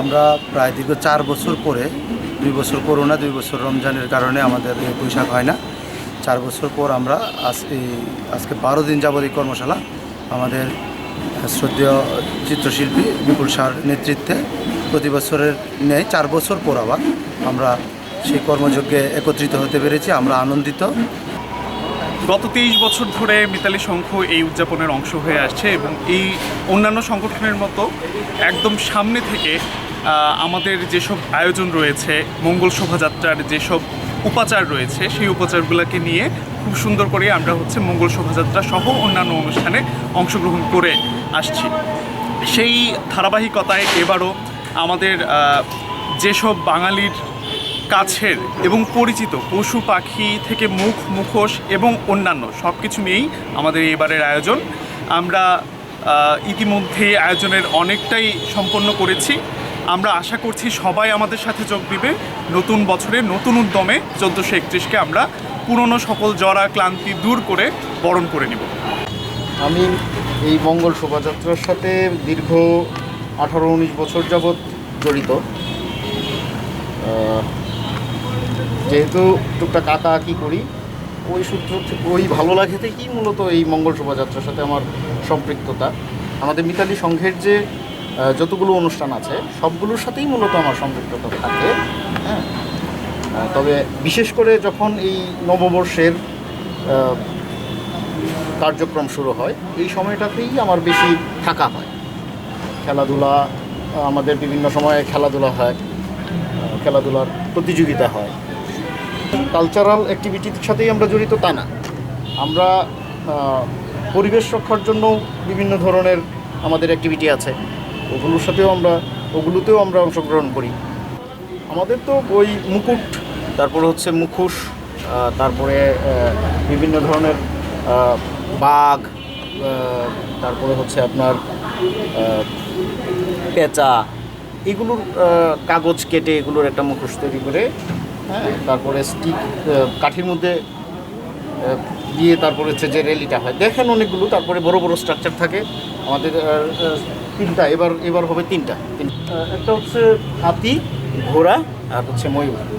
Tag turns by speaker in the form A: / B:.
A: আমরা প্রায় দীর্ঘ চার বছর পরে, দুই বছর করোনা, দুই বছর রমজানের কারণে আমাদের এই বৈশাখ হয় না। চার বছর পর আমরা আজ এই, আজকে বারো দিন যাবত এই কর্মশালা আমাদের শ্রদ্ধেয় চিত্রশিল্পী বিপুল সার নেতৃত্বে প্রতি বছরের নেই চার বছর পর আবার আমরা সেই কর্মযজ্ঞে একত্রিত হতে পেরেছি, আমরা আনন্দিত।
B: গত তেইশ বছর ধরে মিতালি সংঘ এই উদযাপনের অংশ হয়ে আসছে এবং এই অন্যান্য সংগঠনের মতো একদম সামনে থেকে আমাদের যেসব আয়োজন রয়েছে, মঙ্গল শোভাযাত্রার যেসব উপাচার রয়েছে, সেই উপাচারগুলোকে নিয়ে খুব সুন্দর করে আমরা হচ্ছে মঙ্গল শোভাযাত্রা সহ অন্যান্য অনুষ্ঠানে অংশগ্রহণ করে আসছি। সেই ধারাবাহিকতায় এবারও আমাদের যেসব বাঙালির কাছের এবং পরিচিত পশু পাখি থেকে মুখ, মুখোশ এবং অন্যান্য সব কিছু নিয়েই আমাদের এবারের আয়োজন। আমরা ইতিমধ্যে আয়োজনের অনেকটাই সম্পন্ন করেছি। আমরা আশা করছি সবাই আমাদের সাথে যোগ দিবে। নতুন বছরে নতুন উদ্যমে চোদ্দোশো একত্রিশকে আমরা পুরনো সকল জরা ক্লান্তি দূর করে বরণ করে নিব।
C: আমি এই মঙ্গল শোভাযাত্রার সাথে দীর্ঘ আঠারো উনিশ বছর যাবৎ জড়িত। যেহেতু টুকটাক আঁকা আঁকি করি, ওই সূত্র ওই ভালো লাগে থেকেই মূলত এই মঙ্গল শোভাযাত্রার সাথে আমার সম্পৃক্ততা। আমাদের মিতালি সংঘের যে যতগুলো অনুষ্ঠান আছে, সবগুলোর সাথেই মূলত আমার সম্পৃক্ততা থাকে হ্যাঁ? তবে বিশেষ করে যখন এই নববর্ষের কার্যক্রম শুরু হয়, এই সময়টাতেই আমার বেশি থাকা হয়। খেলাধুলা আমাদের বিভিন্ন সময়ে খেলাধুলা হয় খেলাধুলার প্রতিযোগিতা হয়। কালচারাল অ্যাক্টিভিটির সাথেই আমরা জড়িত তা না। আমরা পরিবেশ রক্ষার জন্য বিভিন্ন ধরনের আমাদের অ্যাক্টিভিটি আছে। ওগুলোর সাথেও আমরা, ওগুলোতেও আমরা অংশগ্রহণ করি। আমাদের তো ওই মুকুট, তারপরে হচ্ছে মুখোশ তারপরে বিভিন্ন ধরনের বাঘ তারপরে হচ্ছে আপনার পেঁচা, এগুলোর কাগজ কেটে এগুলোর একটা মুখোশ তৈরি করে হ্যাঁ তারপরে স্টিক কাঠির মধ্যে দিয়ে তারপরে হচ্ছে যে র্যালিটা হয়। দেখেন অনেকগুলো, তারপরে বড় বড় স্ট্রাকচার থাকে। আমাদের তিনটা এবার এবার হবে তিনটা। তিন- একটা হচ্ছে হাতি ঘোড়া আর হচ্ছে ময়ূর।